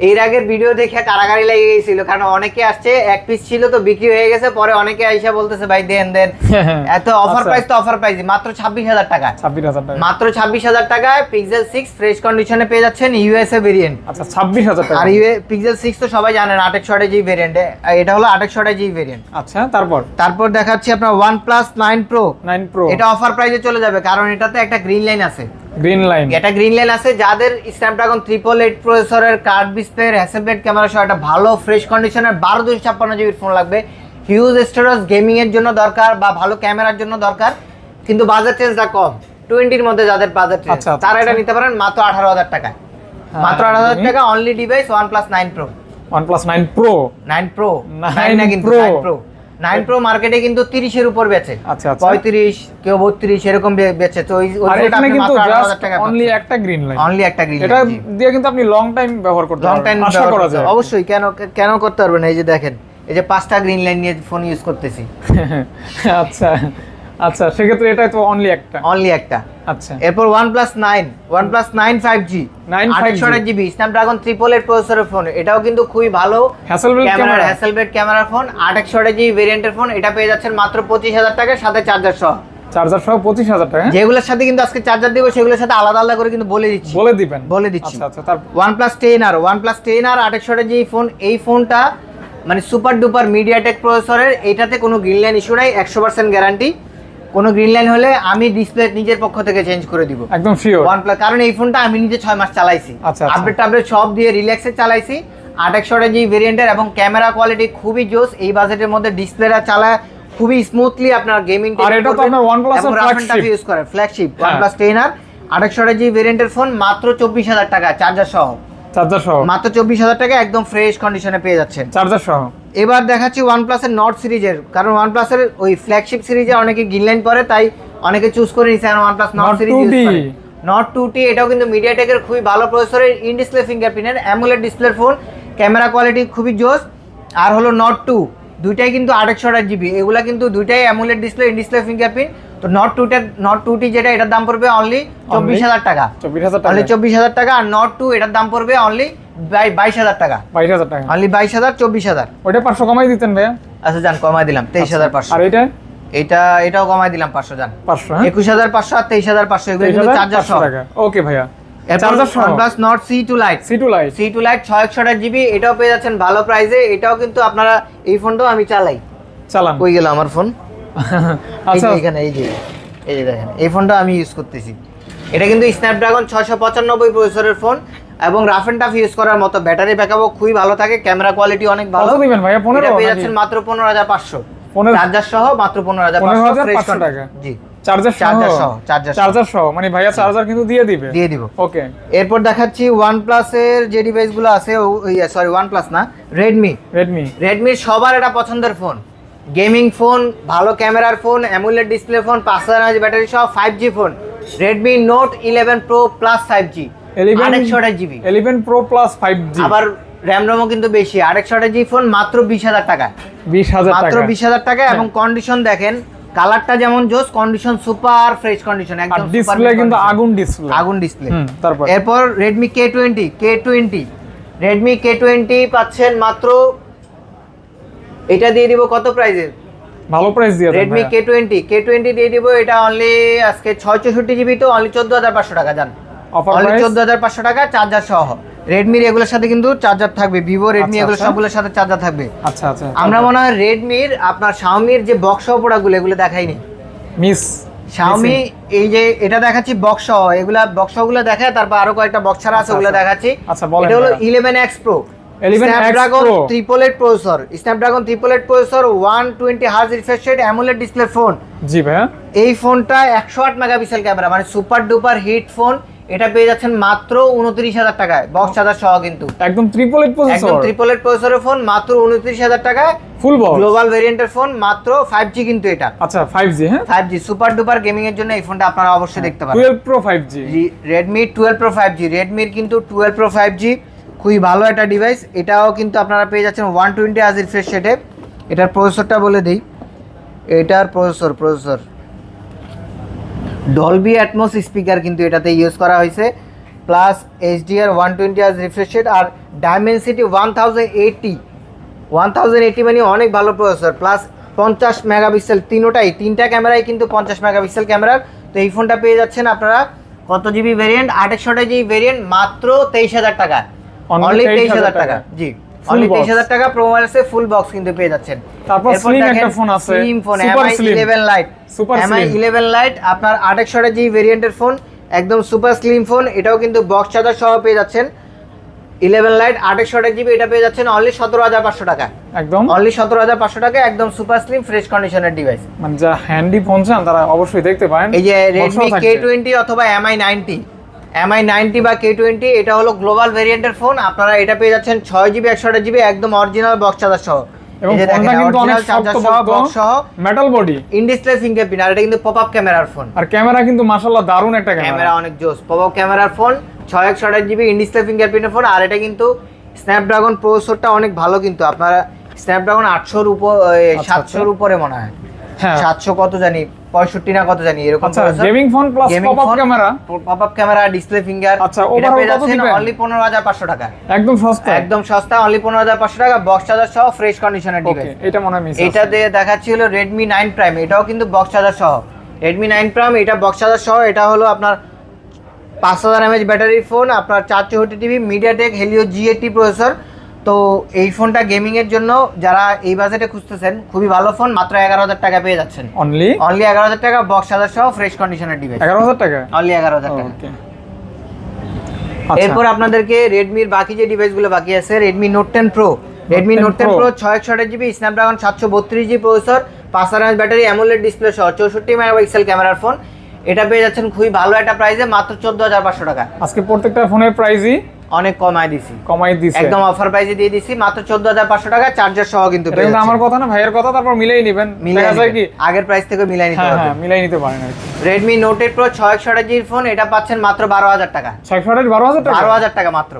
এর আগের ভিডিও দেখে কারাগারি লেগে গেছিল কারণ অনেকে আসছে এক পিস ছিল তো বিক্রি হয়ে গেছে পরে অনেকে আইসা বলতেছে ভাই দেন দেন। এত অফার আচ্ছা। প্রাইস তো অফার প্রাইস মাত্র ছাব্বিশ হাজার টাকা। ছাব্বিশ হাজার টাকা। মাত্র ছাব্বিশ হাজার টাকায় পিক্সেল সিক্স ফ্রেশ কন্ডিশনে পেয়ে যাচ্ছেন ইউএসএ ভেরিয়েন্ট আচ্ছা ছাব্বিশ হাজার টাকা। আর ইউএ পিক্সেল সিক্স তো সবাই জানেন আটেক শর্টে জি ভেরিয়েন্টে এটা হলো আটেক শর্টে জি ভেরিয়েন্ট আচ্ছা তারপর? তারপর দেখাচ্ছি আপনার OnePlus nine pro nine pro এটা অফার প্রাইসে চলে যাবে কারণ এটাতে একটা গ্রিন লাইন আছে। গ্রিন লাইন এটা গ্রিন লাইন আছে যাদের স্ন্যাপড্রাগন ট্রিপল এইট প্রসেসরের কার্ড ডিসপ্লে হ্যাসেলব্লেড ক্যামেরা সহ একটা ভালো ফ্রেশ কন্ডিশনের বারো দুশো ছাপ্পান্ন জিবির ফোন লাগবে। হিউজ স্টোরেজ গেমিং এর জন্য দরকার বা ভালো ক্যামেরার জন্য দরকার কিন্তু বাজার চেঞ্জটা কম। টোয়েন্টির মধ্যে যাদের বাজার চেঞ্জ আচ্ছা, আচ্ছা, তারা এটা আচ্ছা। নিতে পারেন মাত্র আঠারো হাজার টাকা হ্যাঁ, মাত্র আঠারো হাজার টাকা only device OnePlus nine pro 9 Pro nine pro nine Pro। Nine pro nine pro মার্কেটে কিন্তু তিরিশের উপর বেচে। আচ্ছা, আচ্ছা। পঁয়ত্রিশ কেউ বত্রিশ এরকম বেঁচে। তো এখানে কিন্তু অনলি একটা গ্রিন অনলি একটা গ্রিন এটা দিয়ে কিন্তু আপনি লং টাইম ব্যবহার করতে লং টাইম ব্যবহার করা যায়। অবশ্যই কেন কেন করতে পারবেন? এই যে দেখেন এই যে পাঁচটা গ্রিন লাইন নিয়ে ফোন ইউজ করতেছি। আচ্ছা। আচ্ছা সেক্ষেত্রে এটা তো অনলি একটা। অনলি একটা। আচ্ছা। এরপর OnePlus nine OnePlus nine five G 9 আটশো 5G GB Snapdragon triple eight প্রসেসরের ফোন এটাও কিন্তু খুবই ভালো। হ্যাসেলবেল ক্যামেরা ক্যামেরা হ্যাসেলবেড ক্যামেরার ফোন আট একশো জিবি ভেরিয়েন্টের ফোন এটা পেয়ে যাচ্ছেন মাত্র পঁচিশ হাজার টাকার সাথে চার্জার সহ। চার্জার সহ পঁচিশ হাজার টাকা হ্যাঁ? যেগুলোর সাথে কিন্তু আজকে চার্জার দিব সেগুলোর সাথে আলাদা আলাদা করে কিন্তু বলে দিচ্ছি। বলে দিবেন? বলে দিচ্ছি। আচ্ছা তার OnePlus ten R OnePlus ten R আটেকশো জি ফোন এই ফোনটা মানে সুপার ডুপার মিডিয়াটেক প্রসেসরের এটাতে কোনো গ্রিন লাইন ইস্যু নাই একশো পার্সেন্ট গ্যারান্টি কোনো গ্রিন লাইন হলে আমি ডিসপ্লে নিজের পক্ষ থেকে চেঞ্জ করে দিব। একদম শিওর ওয়ান প্লাস কারণ এই ফোনটা আমি নিজে ছয় মাস চালাইছি। আচ্ছা, আচ্ছা। আপডেট টাবলেট সব দিয়ে রিল্যাক্সে চালাইছি। আটেকশো জি ভেরিয়েন্টের এবং ক্যামেরা কোয়ালিটি খুবই জোস। এই বাজেটের মধ্যে ডিসপ্লেটা চালায় খুবই স্মুথলি আপনার গেমিং আর এটা তো আপনার OnePlus এর flagship। ইউজ করে ফ্ল্যাগশিপ হ্যাঁ। ওয়ান প্লাস টেন আর আটেকশো জি ভেরিয়েন্টের ফোন মাত্র চব্বিশ হাজার টাকা চার্জার সহ। চার্জার সহ। মাত্র চব্বিশ হাজার টাকা একদম ফ্রেশ কন্ডিশনে পেয়ে যাচ্ছেন। চার্জার সহ। এবার দেখাচ্ছি ওয়ানপ্লাসের নট সিরিজের কারণ ওয়ানপ্লাসের ওই ফ্ল্যাগশিপ সিরিজে অনেকে গ্রিনলাইন পরে তাই অনেকে চুজ করে নিচ্ছে OnePlus not Nord series 2T not two T এটাও কিন্তু মিডিয়াটেকের খুবই ভালো প্রসেসরের ইন ডিসপ্লে ফিঙ্গারপ্রিন্টের অ্যামুলেট ডিসপ্লের ফোন ক্যামেরা কোয়ালিটি খুবই জোস। আর হলো নট টু দুইটাই কিন্তু আটশো আট জিবি এগুলা কিন্তু দুইটাই AMOLED display in display fingerprint তো নট টুটার নট টু টি যেটা এটার দাম পড়বে অনলি চব্বিশ হাজার টাকা। চব্বিশ হাজার টাকা। চব্বিশ হাজার টাকা আর নট টু এটার দাম পড়বে অনলি বাইশ হাজার টাকা। বাইশ হাজার টাকা। অনলি বাইশ হাজার চব্বিশ হাজার। ওইটা পাঁচশো কমাই দিতেন ভাইয়া। আচ্ছা যান কমাই দিলাম তেইশ হাজার পাঁচশো। আর এটা এটা এটাও কমাই দিলাম পাঁচশো যান পাঁচশো হ্যাঁ? একুশ হাজার পাঁচশো আর তেইশ হাজার পাঁচশো এগুলো চার্জার ওকে ভাইয়া। চার্জার চার্জার সহ। Plus Nord C two Lite C two Lite C two Lite ছয় একশো জিবি এটাও পেয়ে যাচ্ছেন ভালো প্রাইসে এটাও কিন্তু আপনারা এই ফোনটাও আমি চালাই। চালান। কই গেল আমার ফোন আচ্ছা। এখানে এই যে এই যে দেখেন এই ফোনটা আমি ইউজ করতেছি। এটা কিন্তু স্ন্যাপড্রাগন ছয়শো পঁচানব্বই প্রসেসরের ফোন এবং রাফ অ্যান্ড টাফ ইউজ করার মতো ব্যাটারি ব্যাকআপও খুবই ভালো থাকে ক্যামেরা কোয়ালিটি অনেক ভালো। দিবেন পেয়ে যাচ্ছেন মাত্র পনেরো হাজার পাঁচশো। চার্জার সহ মাত্র পনেরো হাজার পাঁচশো। জি। চার্জার চার্জার সহ চার্জার সহ। মানে ভাইয়া চার্জার কিন্তু দিয়ে দিবে? দিয়ে দিব। ওকে এরপর দেখাচ্ছি যে ডিভাইসগুলো আছে সরি ওয়ান না সবার এটা পছন্দের ফোন গেমিং ফোন ভালো ক্যামেরার ফোন অ্যামুলেট ডিসপ্লে ফোন পাঁচ হাজার এমএচ ব্যাটারি সহ five G phone Redmi Note eleven Pro plus five G eleven আরেকশো আঠাশ GB Pro plus five G আবার র্যাম রোমও কিন্তু বেশি আরেকশো আঠাশ জিবি ফোন মাত্র বিশ হাজার টাকা বিশ হাজার মাত্র বিশ হাজার টাকা এবং কন্ডিশন দেখেন কালারটা যেমন জোস কন্ডিশন সুপার ফ্রেশ কন্ডিশন একদম ডিসপ্লে কিন্তু আগুন ডিসপ্লে আগুন ডিসপ্লে তারপর? এরপর K twenty Redmi K twenty পাচ্ছেন মাত্র এটা দিয়ে দিব কত প্রাইসে ভালো প্রাইস দিয়ে টোয়েন্টি কে টোয়েন্টি দিয়ে দিব এটা অনলি আজকে ছয় চৌষট্টি জিবি তো অনলি চোদ্দ হাজার পাঁচশো টাকা যান Offer অনলি price? চোদ্দ হাজার পাঁচশো টাকা চার্জার সহ। রেডমির এগুলোর সাথে কিন্তু চার্জার থাকবে ভিভো রেডমি আচ্ছা, এগুলো আচ্ছা। সবগুলোর সাথে চার্জার থাকবে। আচ্ছা আচ্ছা। আমরা মনে হয় রেডমির আপনার শাওমির যে বক্স সহ প্রোডাক্টগুলো এগুলো দেখাইনি। মিস শাওমি এই যে এটা দেখাচ্ছি বক্স সহ এগুলা বক্স সহগুলো দেখায় তারপর আরও কয়েকটা বক্স ছাড়া আছে আচ্ছা, ওগুলো। দেখাচ্ছি। আচ্ছা, এটা হলো ভাইয়া। Eleven X Pro 11X Snapdragon. Triple eight processor Snapdragon triple eight processor one twenty hertz refresh rate AMOLED display phone জি ভাইয়া। এই ফোনটা একশো আট মেগাপিক্সেল ক্যামেরা মানে সুপার ডুপার হিট ফোন এটা পেয়ে যাচ্ছেন মাত্র উনত্রিশ হাজার টাকায়। বক্স চার্জার সহ কিন্তু। একদম ট্রিপল এইট একদম প্রসেসর ট্রিপল এইট প্রসেসরের ফোন মাত্র উনত্রিশ হাজার টাকায়। ফুল বক্স গ্লোবাল ভেরিয়েন্টের ফোন মাত্র ফাইভ জি কিন্তু এটা। আচ্ছা ফাইভ জি হ্যাঁ? Five G super duper gaming এর জন্য এই ফোনটা আপনারা অবশ্যই দেখতে পারেন। Twelve Pro five G Redmi twelve Pro five G রেডমির কিন্তু টুয়েলভ প্রো ফাইভ জি খুবই ভালো একটা ডিভাইস এটাও কিন্তু আপনারা পেয়ে যাচ্ছেন ওয়ান টোয়েন্টি আজ রিফ্রেশ সেটে এটার প্রসেসরটা বলে দিই। এটার processor processor Dolby Atmos speaker কিন্তু এটাতে ইউজ করা হয়েছে প্লাস এইচডিআর ওয়ান টোয়েন্টি আজ রিফ্রেশ রেট আর Dimensity one thousand eighty one thousand eighty মানে অনেক ভালো প্রসেসর প্লাস পঞ্চাশ মেগাপিক্সেল তিনোটাই তিনটা ক্যামেরাই কিন্তু পঞ্চাশ মেগাপিক্সেল ক্যামেরার তো এই ফোনটা পেয়ে যাচ্ছেন আপনারা কত জিবি ভেরিয়েন্ট আটশোটা জিবি ভেরিয়েন্ট মাত্র তেইশ হাজার টাকা। অনলি তেইশ হাজার টাকা। জি। Only box। তেইশ হাজার টাকা প্রোমাইলসে ফুল বক্স কিন্তু পেয়ে যাচ্ছেন। তারপর একটা phone আছে, slim phone MI slim। Eleven Lite Super MI slim। Eleven Lite আপনার আটশোটা জিবি ভেরিয়েন্টের ফোন একদম সুপার স্লিম ফোন এটাও কিন্তু বক্স চার্জার সহ পেয়ে যাচ্ছেন। ইলেভেন লাইট আটশোটা জিবি এটা পেয়ে যাচ্ছেন অনলি সতেরো হাজার পাঁচশো টাকা। একদম। অনলি সতেরো হাজার পাঁচশো টাকা একদম সুপার স্লিম ফ্রেশ কন্ডিশনের ডিভাইস মানে হ্যান্ডি ফোন চান তারা অবশ্যই দেখতে পারেন। এই যে রেডমি কে টোয়েন্টি অথবা এমআই নাইনটি এমআই নাইনটি বা কে টোয়েন্টি এটা হলো গ্লোবাল ভেরিয়েন্টের ফোন আপনারা এটা পেয়ে যাচ্ছেন ছয় জিবি একশো আট জিবি একদম অরিজিনাল বক্স চার্জার সহ। এবং এই যে ফোনটা কিন্তু অনেক original charger শক্ত সহ। Metal body in display fingerprint আর এটা কিন্তু পপ আপ ক্যামেরার ফোন আর ক্যামেরা কিন্তু মাশাআল্লাহ দারুণ একটা ক্যামেরা ক্যামেরা অনেক জোস। পপ আপ ক্যামেরার ফোন ছয় একশো আঠাশ জিবি ইন ডিসপ্লে ফিঙ্গারপ্রিন্টের ফোন আর এটা কিন্তু স্ন্যাপড্রাগন প্রসেসরটা অনেক ভালো কিন্তু। আপনারা স্ন্যাপড্রাগন আটশোর উপর আচ্ছা। সাতশোর উপরে মনে হ্যাঁ। সাতশো কত জানি পঁয়ষট্টি না কত জানি এরকম আচ্ছা gaming phone plus camera camera display finger আচ্ছা, এটা পেয়ে কত যাচ্ছেন দিবেন? অনলি পনেরো হাজার পাঁচশো টাকা। একদম সস্তা? একদম সস্তা অনলি পনেরো হাজার পাঁচশো টাকা বক্স চার্জার সহ ফ্রেশ কন্ডিশনের ডিভাইস এটা মনে হয় মিস এটা দিয়ে দেখাচ্ছি হলো রেডমি নাইন প্রাইম এটাও কিন্তু বক্স চার্জার সহ। রেডমি নাইন প্রাইম এটা বক্স চার্জার সহ এটা হলো আপনার পাঁচ হাজার এমএচ ব্যাটারির ফোন আপনার চার চৌষট্টি TV MediaTek Helio G eighty processor তো এই ফোনটা গেমিংয়ের জন্য যারা এই বাজেটে খুঁজতেছেন খুবই ভালো ফোন মাত্র এগারো হাজার টাকা পেয়ে যাচ্ছেন। অনলি অনলি এগারো হাজার টাকা বক্স চার্জার সহ ফ্রেশ কন্ডিশনের ডিভাইস এগারো হাজার টাকা? অনলি এগারো হাজার টাকা। এরপর আপনাদেরকে রেডমির বাকি যে ডিভাইসগুলো বাকি আছে Redmi Note ten Pro Redmi 10 Note ten Pro। Pro ছয় একশো আঠাশ জিবি স্ন্যাপড্রাগন সাতশো বত্রিশ জিবি প্রসেসর পাঁচ হাজার ব্যাটারি অ্যামোলেড ডিসপ্লে সহ চৌষট্টি মেগাপিক্সেল ক্যামেরার ফোন এটা পেয়ে যাচ্ছেন খুবই ভালো একটা প্রাইসে মাত্র চোদ্দ হাজার পাঁচশো টাকা। আজকে প্রত্যেকটা ফোনের প্রাইসই অনেক কমায় দিছি। কমায় দিছি। একদম অফার প্রাইসে দিয়ে দিছি মাত্র 14500 টাকা চার্জার সহ কিন্তু এটা আমার কথা না ভাইয়ের কথা তারপর মিলাই নেবেন। মিলাই যায় কি? আগের প্রাইস থেকে মিলাই নিতে হ্যাঁ, পারবেন। হ্যাঁ মিলাই নিতে পারেন Redmi Note 8 Pro 600 জির ফোন এটা পাচ্ছেন মাত্র 12000 টাকা। 600 12000 টাকা? 12000 টাকা মাত্র।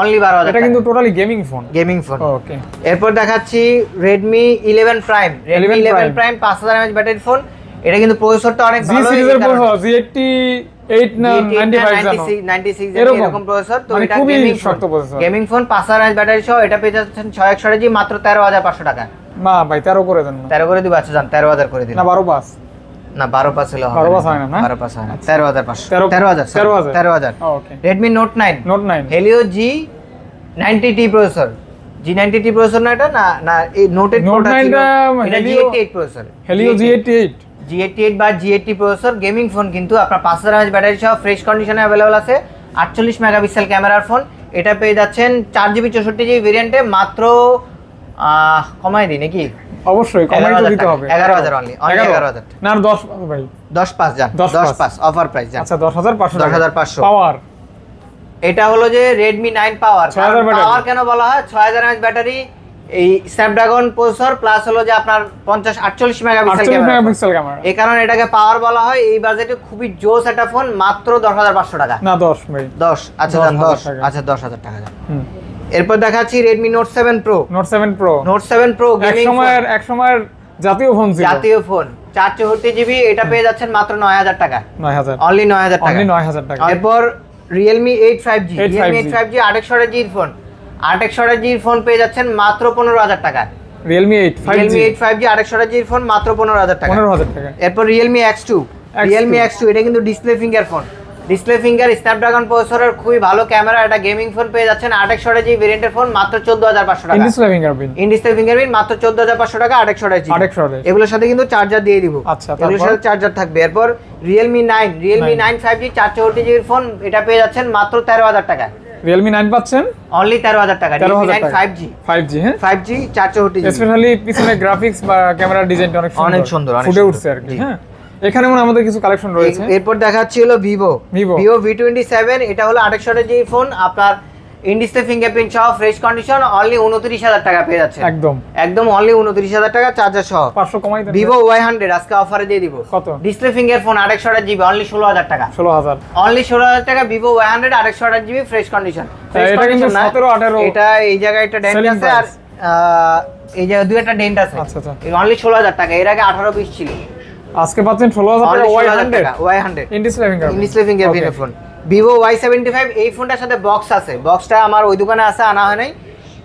অনলি 12000 এটা কিন্তু totally gaming phone gaming phone okay এরপর দেখাচ্ছি Redmi 11 Prime Redmi 11 Prime 5000 mAh battery phone এটা কিন্তু প্রসেসরটা অনেক ভালো জি সিরিজের প্রসেসর জি80 এরকম। প্রসেসর তো এটা গেমিং শক্ত প্রসেসর গেমিং ফোন পাসারাইজ ব্যাটারি সহ এটা জি মাত্র 13500 না এটা? না না এই Note 8 Note 9 এটা G88 জিএটি এইট বা G eighty processor gaming phone কিন্তু আপনার পাঁচ হাজার এমএচ ব্যাটারি সহ ফ্রেশ কন্ডিশনে অ্যাভেলেবল আছে। আটচল্লিশ মেগাপিক্সেল ক্যামেরার ফোন এটা পেয়ে যাচ্ছেন চার জিবি চৌষট্টি জিবি ভেরিয়েন্টে মাত্র কমায় দিই নাকি? অবশ্যই কমাই তো না 10 ভাই। 10 পাস যান। 10 অফার প্রাইস যান। আচ্ছা পাওয়ার এটা হলো যে রেডমি নাইন পাওয়ার পাওয়ার কেন বলা হয়? 6000 এমএএইচ ব্যাটারি এই স্ন্যাপড্রাগন প্রসেসর প্লাস হলো যে আপনার পঞ্চাশ আটচল্লিশ মেগাপিক্সেল আটচল্লিশ ক্যামেরা এই কারণে এটাকে পাওয়ার বলা হয়। এই বাজেটে খুবই জোস একটা ফোন মাত্র দশ হাজার পাঁচশো টাকা। না দশ ভাই দশ আচ্ছা 10,000 যান দশ আচ্ছা দশ হাজার টাকা যান এরপর দেখাচ্ছি Redmi Note seven Pro Note seven Pro Note seven Pro এক গেমিং সময়ের এক সময়ের জাতীয় ফোন ছিল। জাতীয় ফোন চার চৌষট্টি জিবি এটা পেয়ে যাচ্ছেন মাত্র নয় হাজার টাকা। নয় হাজার। অনলি নয় হাজার টাকা। অনলি নয় হাজার টাকা। এরপর Realme eight five G 8 Realme 5G eight five G আট একশো জির ফোন আট একশো জির ফোন পেয়ে যাচ্ছেন মাত্র পনেরো হাজার টাকা Realme eight five Realme eight five G জির ফোন মাত্র পনেরো হাজার টাকা পনেরো হাজার টাকা এরপর Realme X two Realme X two এটা কিন্তু display finger phone display finger Snapdragon প্রসেসরের খুবই ভালো ক্যামেরা এটা গেমিং ফোন পেয়ে যাচ্ছেন আট একশো জি ভেরিয়েন্টের ফোন মাত্র চোদ্দ হাজার পাঁচশো টাকা। In display fingerprint in display fingerprint মাত্র চোদ্দ হাজার পাঁচশো টাকা আট একশো জি এগুলোর সাথে কিন্তু চার্জার দিয়ে দিব। আচ্ছা, এগুলোর সাথে চার্জার থাকবে। এরপর Realme nine Realme nine five G চার চৌষট্টি জিবির ফোন এটা পেয়ে যাচ্ছেন মাত্র তেরো হাজার টাকা রিয়েলমি নাইন পাচ্ছেন? অনলি তেরো হাজার টাকা। তেরো রিয়েলমি হাজার nine five G five G হ্যাঁ? ফাইভ জি চার চৌষট্টি স্পেশালি পিছনে গ্রাফিক্স বা ক্যামেরা ডিজাইনটা অনেক সুন্দর। অনেক সুন্দর, অনেক ফুটে উঠছে আর কি হ্যাঁ? এখানে মনে আমাদের কিছু কালেকশন রয়েছে। এরপর দেখাচ্ছি হলো Vivo Vivo। Vivo V twenty seven এটা হলো আটশো জি ফোন আপনার ইন ডিসপ্লে ফিঙ্গারপ্রিন্ট সহ ফ্রেশ কন্ডিশন অনলি উনত্রিশ হাজার টাকা পেয়ে যাচ্ছে একদম। একদম অনলি উনত্রিশ হাজার টাকা চার্জার সহ। পাঁচশো কমাই ভিভো ওয়াই হান্ড্রেড আজকে অফারে দিয়ে দিব। কত? ডিসপ্লে ফিঙ্গার ফোন আড়াইশো জিবি অনলি ষোলো হাজার টাকা। ষোলো হাজার। অনলি ষোলো হাজার টাকা ভিভো ওয়াই হান্ড্রেড আড়াইশো আঠাশ জিবি ফ্রেশ কন্ডিশন এটা কিন্তু 17, 18 এটা এই জায়গায় একটা ডেন্ট আছে আর এই জায়গায় দুই একটা ডেন্ট আছে। আচ্ছা আচ্ছা। অনলি ষোলো হাজার টাকা এর আগে আঠারো পিস ছিল। আজকে পাচ্ছেন ষোলো হাজার টাকা Y hundred Y hundred in display finger display ফিঙ্গারপ্রিন্টের phone Vivo Y seventy five এই ফোনটার সাথে বক্স আছে। বক্সটা আমার ওই দোকানে আছে আনা হয় নাই।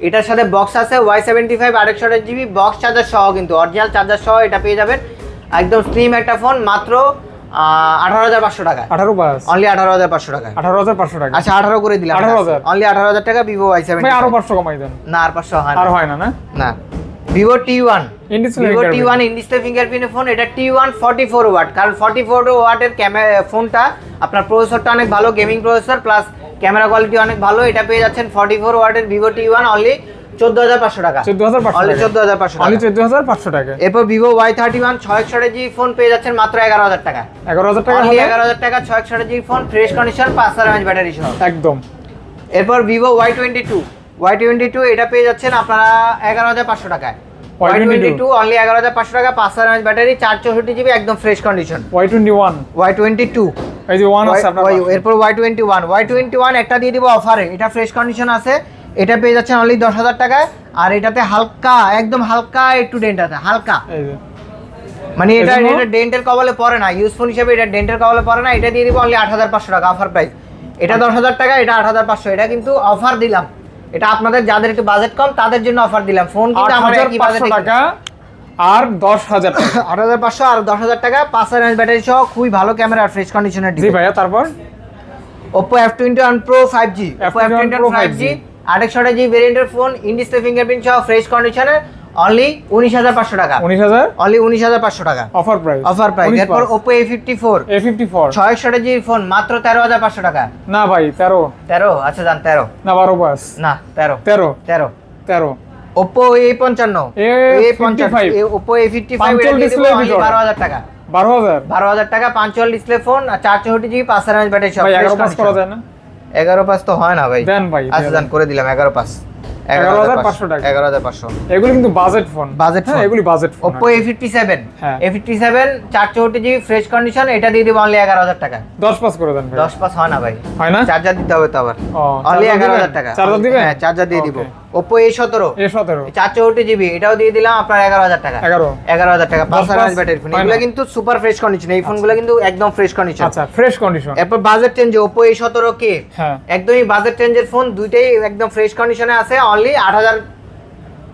এটার সাথে বক্স আছে ওয়াই সেভেন্টি ফাইভ আরেকশো জিবি বক্স চার্জার সহ কিন্তু অরিজিনাল চার্জার সহ এটা পেয়ে যাবেন। একদম স্লিম একটা ফোন মাত্র আঠারো হাজার পাঁচশো টাকা আঠারো অনলি আঠারো হাজার পাঁচশো টাকা আঠারো হাজার পাঁচশো টাকা আচ্ছা আঠারো করে দিলাম 18,000 অনলি আঠারো হাজার। টাকা ভিভো ওয়াই সেভেন আরও পাঁচশো কমাই দেন। না আর পাঁচশো হয় আর হয় না না? না। Vivo T one Vivo T one in display ফিঙ্গারপ্রিন্টের phone এটা T one forty four watt কারণ ফর্টি ফোর ওয়াটের ক্যামেরা ফোনটা আপনার প্রসেসরটা অনেক ভালো gaming processor plus camera quality অনেক ভালো এটা পেয়ে যাচ্ছেন ফর্টি ফোর ওয়াটের ভিভো টি ওয়ান অনলি চোদ্দ হাজার পাঁচশো টাকা। চোদ্দ হাজার চোদ্দ হাজার পাঁচশো অনলি টাকা। চোদ্দ হাজার পাঁচশো টাকা। এরপর ভিভো ওয়াই থার্টি ওয়ান ছয় জি ফোন পেয়ে যাচ্ছেন মাত্র এগারো হাজার টাকা। এগারো হাজার টাকা এগারো হাজার টাকা ছয় জি ফোন ফ্রেশ কন্ডিশন পাঁচ হাজার এমএচ ব্যাটারি সহ। একদম। এরপর Vivo Y twenty two Y twenty two এটা পেয়ে যাচ্ছেন আপনারা এগারো হাজার পাঁচশো টাকায়। ওয়াই টোয়েন্টি টু অনলি এগারো হাজার পাঁচশো টাকা পাঁচ হাজার ব্যাটারি চার চৌষট্টি জিবি একদম fresh condition Y twenty one Y twenty two এই যে ওয়ান আছে আপনার এরপর Y twenty one Y twenty one একটা দিয়ে দিব অফারে এটা ফ্রেশ কন্ডিশন আছে এটা পেয়ে যাচ্ছেন অনলি দশ হাজার টাকায় আর এটাতে হালকা একদম হালকা একটু ডেন্ট আছে হালকা। মানে এটা এটা ডেন্টের কবলে পড়ে না ইউজফুল হিসেবে এটা ডেন্টের কবলে পড়ে না এটা দিয়ে দিব অনলি আট হাজার পাঁচশো টাকা অফার প্রাইস এটা দশ হাজার টাকা এটা আট হাজার পাঁচশো এটা কিন্তু অফার দিলাম। এটা আপনাদের যাদের একটু বাজেট কম তাদের জন্য অফার দিলাম। ফোন কিন্তু আমাদের কি বাজেট টাকা আর দশ হাজার আট হাজার পাঁচশো আর দশ হাজার টাকা পাঁচ হাজার ব্যাটারি সহ খুবই ভালো ক্যামেরা আর ফ্রেশ কন্ডিশনের জি ভাইয়া তারপর? Oppo F twenty one Pro five G Oppo F F21 twenty Pro one five 5G G আটেকশো জি ভেরিয়েন্টের ফোন ইন ডিসপ্লে ফিঙ্গারপ্রিন্ট সহ ফ্রেশ কন্ডিশনে অনলি উনিশ হাজার পাঁচশো টাকা। উনিশ হাজার? অনলি উনিশ হাজার পাঁচশো টাকা। অফার প্রাইস অফার প্রাইস এরপর Oppo A fifty four A fifty four ছয়শো জি ফোন মাত্র তেরো হাজার পাঁচশো টাকা। না ভাই তেরো। তেরো? আচ্ছা যান তেরো। না বারো পাস না তেরো। তেরো। তেরো। তেরো। ওপো এ পঞ্চান্ন। A55 Oppo A fifty five. বারো হাজার টাকা। বারো হাজার? বারো হাজার টাকা পাঁচচুয়াল ডিসপ্লে ফোন আর চার চৌষট্টি জিবি পাঁচ হাজার ব্যাটারি সব এগারো পাস করা যায় না? এগারো পাস তো হয় না ভাই। দেন ভাই আচ্ছা দেন। করে দিলাম এগারো পাস 11,500 টাকা। এগারো হাজার পাঁচশো। এগুলি কিন্তু বাজেট ফোন। বাজেট হ্যাঁ এগুলি বাজেট ফোন হ্যাঁ। ফিফটি সেভেন চার চৌষট্টি জিবি ফ্রেশ কন্ডিশন এটা দিয়ে দিব অনলি এগারো হাজার টাকা। দশ পাস করে দেন ভাই। দশ পাস হয় না ভাই। হয় না? চার্জার দিতে হবে তো আবার। অনলি charger এগারো দিবেন? হাজার টাকা। Charger দিবেন? হ্যাঁ চার্জার দিয়ে দিব. ওপো এ সতেরো। এ সতেরো। চার জিবি এটাও দিয়ে দিলাম আপনার এগারো হাজার টাকা। এগারো। এগারো হাজার টাকা পাঁচ হাজার ব্যাটারি ফোন এগুলো কিন্তু সুপার ফ্রেশ কন্ডিশন এই ফোনগুলো কিন্তু একদম ফ্রেশ কন্ডিশন আচ্ছা ফ্রেশ কন্ডিশন এরপর বাজেট চেঞ্জ ওপো এ সতেরো কে হ্যাঁ। একদমই বাজেট চেঞ্জের ফোন দুইটাই একদম ফ্রেশ কন্ডিশনে আছে অনলি আট হাজার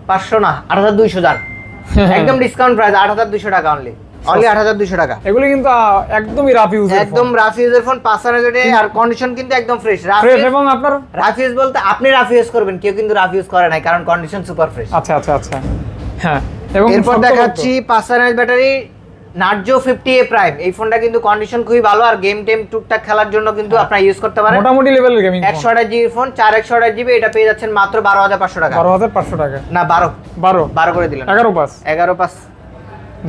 পাঁচশো না আট হাজার দুইশো যার। একদম ডিসকাউন্ট প্রাইস আট হাজার দুইশো টাকা অনলি অনলি আট হাজার দুইশো টাকা। এগুলি কিন্তু একদমই রাফ ইউজ একদম রাফ ইউজের ফোন পাঁচ হাজার আর কন্ডিশন কিন্তু একদম ফ্রেশ ফ্রেশ এবং আপনার? রাফ ইউজ বলতে আপনি রাফ ইউজ করবেন কেউ কিন্তু রাফ ইউজ করে নাই কারণ কন্ডিশন সুপার ফ্রেশ আচ্ছা আচ্ছা আচ্ছা। হ্যাঁ এবং এরপর দেখাচ্ছি পাঁচ হাজার battery Narzo fifty A Prime এই ফোনটা কিন্তু কন্ডিশন খুবই ভালো আর গেম টেম টুকটাক খেলার জন্য কিন্তু আপনার ইউজ করতে পারেন। মোটামুটি লেভেলের গেমিং একশো আঠাশ জিবি ফোন চার একশো আঠাশ জিবি এটা পেয়ে যাচ্ছেন মাত্র বারো হাজার পাঁচশো টাকা। বারো হাজার পাঁচশো টাকা। না বারো। বারো। বারো করে দিলেন। এগারো পাস। এগারো পাঁচ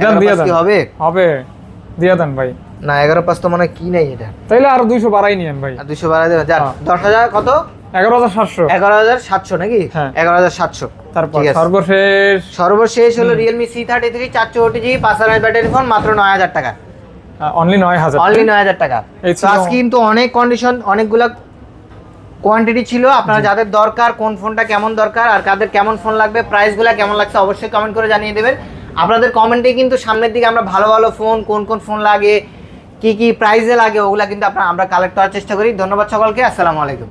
দেন দিয়ে দেন। হবে? হবে। দিয়ে দেন ভাই। না এগারো পাঁচ তো মনে হয় কি নেই এটা? তাইলে আরও দুইশো বাড়াই নিয়েন ভাই। দুশো বারো দেবেন। যান হ্যাঁ। দশ হাজার কত? এগারো হাজার সাতশো। এগারো হাজার সাতশো নাকি? হ্যাঁ। এগারো হাজার সাতশো। তারপর সর্বশেষ। সর্বশেষ হলো রিয়েলমি সি থার্টি থ্রি চারশো ওটি জিবি পাঁচ হাজার ব্যাটারি ফোন মাত্র নয় হাজার টাকা। অনলি নয় হাজার। অনলি নয় হাজার টাকা। কিন্তু অনেক কন্ডিশন অনেকগুলা কোয়ান্টিটি ছিল। আপনারা যাদের দরকার কোন ফোনটা কেমন দরকার আর কাদের কেমন ফোন লাগবে প্রাইসগুলো কেমন লাগছে অবশ্যই কমেন্ট করে জানিয়ে দেবেন। আপনাদের কমেন্টে কিন্তু সামনের দিকে আমরা ভালো ভালো ফোন, কোন কোন ফোন লাগে, কি কি প্রাইজে লাগে, ওগুলা কিন্তু আমরা কালেক্ট করার চেষ্টা করি। ধন্যবাদ সকলকে, আসসালামু আলাইকুম।